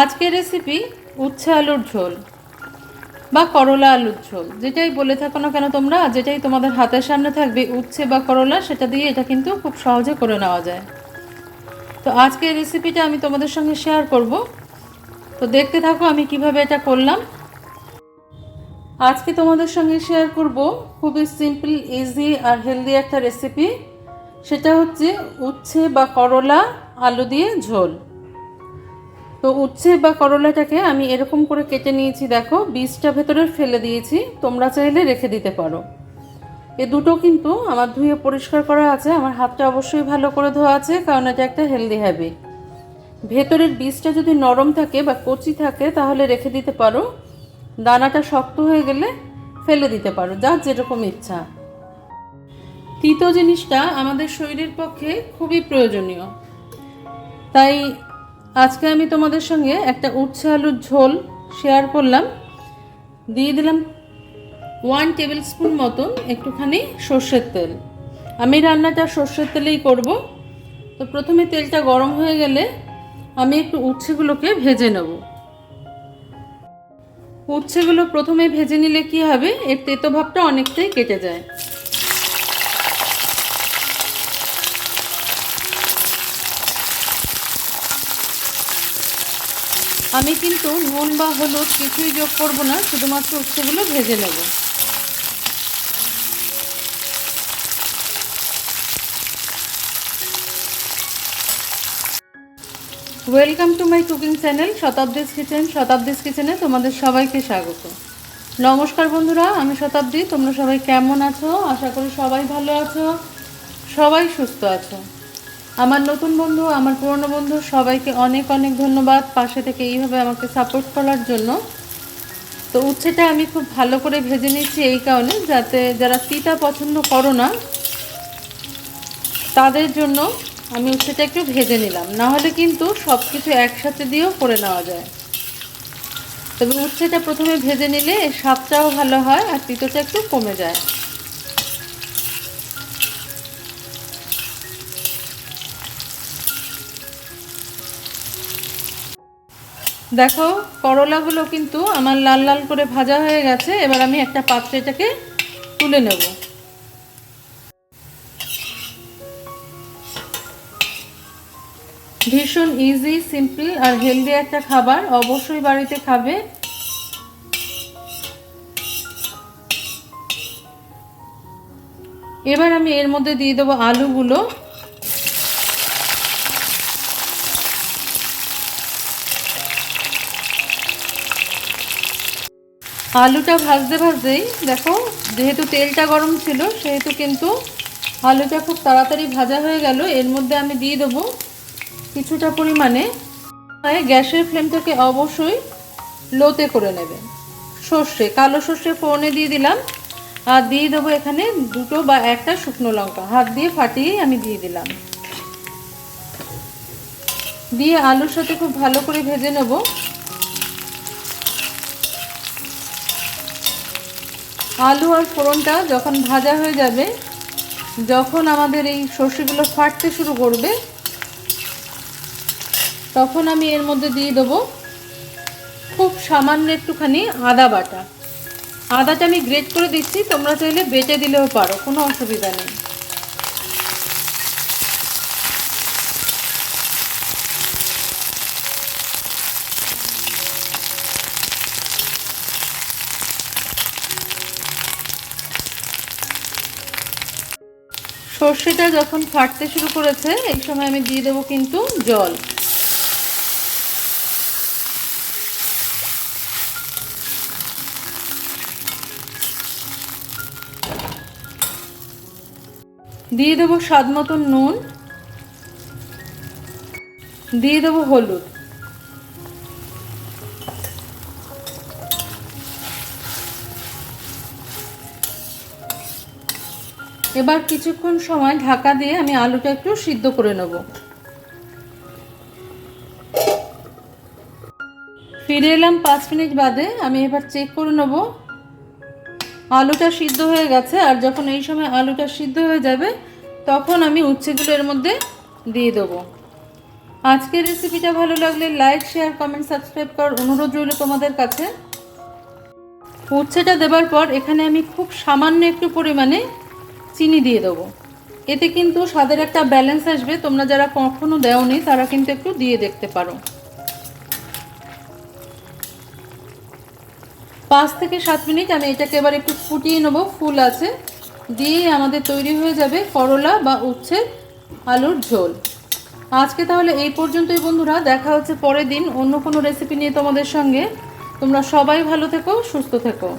আজকের রেসিপি উচ্ছে আলুর ঝোল বা করলা আলুর ঝোল। যেটাই বলে থাকো না কেন তোমরা, যেটাই তোমাদের হাতের সামনে থাকবে, উচ্ছে বা করলা, সেটা দিয়ে এটা কিন্তু খুব সহজে করে নেওয়া যায়। তো আজকের রেসিপিটা আমি তোমাদের সঙ্গে শেয়ার করব। তো দেখতে থাকো আমি কীভাবে এটা করলাম। আজকে তোমাদের সঙ্গে শেয়ার করব খুবই সিম্পল ইজি আর হেলদি একটা রেসিপি সেটা হচ্ছে উচ্ছে বা করলা, আলু দিয়ে ঝোল। তো উচ্ছে বা করলাটাকে আমি এরকম করে কেটে নিয়েছি, দেখো, বীজটা ভেতরে ফেলে দিয়েছি, তোমরা চাইলে রেখে দিতে পারো। এ দুটো কিন্তু আমার ধুয়ে পরিষ্কার করা আছে, আমার হাতটা অবশ্যই ভালো করে ধোয়া আছে, কারণ এটা একটা হেলদি হ্যাবিট ভেতরের বীজটা যদি নরম থাকে বা কচি থাকে, তাহলে রেখে দিতে পারো। দানাটা শক্ত হয়ে গেলে ফেলে দিতে পারো, যার যেরকম ইচ্ছা। তিতো জিনিসটা আমাদের শরীরের পক্ষে খুবই প্রয়োজনীয়। তাই আজকে আমি তোমাদের সঙ্গে একটা উচ্ছে আলুর ঝোল শেয়ার করলাম। দিয়ে দিলাম ওয়ান টেবিল স্পুন মতন একটুখানি সর্ষের তেল। আমি রান্নাটা সর্ষের তেলেই করব। তো প্রথমে তেলটা গরম হয়ে গেলে আমি একটু উচ্ছেগুলোকে ভেজে নেব। উচ্ছেগুলো প্রথমে ভেজে নিলে কি হবে? এর তেতো ভাবটা অনেকটাই কেটে যায়। আমি কিন্তু নুন বা হলুদ কিছুই যোগ করব না, শুধুমাত্র উচ্ছেগুলো ভেজে নেব। Welcome to my cooking channel Shatabdi's kitchen Shatabdi's কিচেনে তোমাদের সবাইকে স্বাগত। নমস্কার বন্ধুরা, আমি শতাব্দী, তোমরা সবাই কেমন আছো? আশা করি সবাই ভালো আছো, সবাই সুস্থ আছো। আমার নতুন বন্ধু, আমার পুরনো বন্ধু, সবাইকে অনেক অনেক ধন্যবাদ পাশে থেকে এইভাবে আমাকে সাপোর্ট করার জন্য। তো উচ্ছেটা আমি খুব ভালো করে ভেজে নিচ্ছি এই কারণে, যাতে যারা তিতা পছন্দ করো না, তাদের জন্য আমি উচ্ছেটা একটু ভেজে নিলাম। না হলে কিন্তু সব কিছু একসাথে দিয়েও করে নেওয়া যায়। তবে উচ্ছেটা প্রথমে ভেজে নিলে স্বাদটাও ভালো হয় আর তিতোটা একটু কমে যায়। দেখো, করলাগুলো কিন্তু আমার লাল লাল করে ভাজা হয়ে গেছে, এবার আমি একটা পাত্রে এটাকে তুলে নেব। ভীষণ ইজি সিম্পল আর হেলদি একটা খাবার অবশ্যই বাড়িতে খাবে। এবার আমি এর মধ্যে দিয়ে দেবো আলুগুলো। আলুটা ভাজতে ভাজতেই, দেখো, যেহেতু তেলটা গরম ছিল, সেহেতু কিন্তু আলুটা খুব তাড়াতাড়ি ভাজা হয়ে গেল। এর মধ্যে আমি দিয়ে দেবো কিছুটা পরিমাণে। গ্যাসের ফ্লেমটাকে অবশ্যই লোতে করে নেবেন সর্ষে, কালো সর্ষে ফোড়নে দিয়ে দিলাম। আর দিয়ে দেবো এখানে দুটো বা একটা শুকনো লঙ্কা। হাত দিয়ে ফাটিয়ে আমি দিয়ে দিলাম। দিয়ে আলুর সাথে খুব ভালো করে ভেজে নেব। আলু আর ফোড়নটা যখন ভাজা হয়ে যাবে, যখন আমাদের এই সর্ষেগুলো ফাটতে শুরু করবে, তখন আমি এর মধ্যে দিয়ে দেবো খুব সামান্য একটুখানি আদা বাটা। আদাটা আমি গ্রেট করে দিচ্ছি, তোমরা চাইলে বেটে দিলেও পারো, কোনো অসুবিধা নেই। সর্ষেটা যখন ফাটতে শুরু করেছে, এই সময় আমি দিয়ে দেবো কিন্তু জল। দিয়ে দেবো স্বাদ মতন নুন। দিয়ে দেবো হলুদ। এবার কিছুক্ষণ সময় ঢাকা দিয়ে আমি আলুটা একটু সিদ্ধ করে নেব। ফিরে এলাম পাঁচ মিনিট বাদে, আমি এবার চেক করে নেব। আলুটা সিদ্ধ হয়ে গেছে, আর যখন এই সময় আলুটা সিদ্ধ হয়ে যাবে, তখন আমি উচ্ছেগুলো এর মধ্যে দিয়ে দেবো। আজকের রেসিপিটা ভালো লাগলে লাইক শেয়ার কমেন্ট সাবস্ক্রাইব করার অনুরোধ রইল তোমাদের কাছে। উচ্ছেটা দেবার পর এখানে আমি খুব সামান্য একটু পরিমাণে চিনি দিয়ে দেবো। এতে কিন্তু স্বাদের একটা ব্যালেন্স আসবে। তোমরা যারা কখনো দেওনি, তারা কিন্তু একটু দিয়ে দেখতে পারো। পাঁচ থেকে সাত মিনিট আমি এটাকে এবার একটু ফুটিয়ে নেব। ফুল আছে। দিয়ে আমাদের তৈরি হয়ে যাবে করলা বা উচ্ছে, আলুর ঝোল। আজকে তাহলে এই পর্যন্তই বন্ধুরা। দেখা হচ্ছে পরের দিন অন্য কোনো রেসিপি নিয়ে তোমাদের সঙ্গে। তোমরা সবাই ভালো থেকো, সুস্থ থেকো।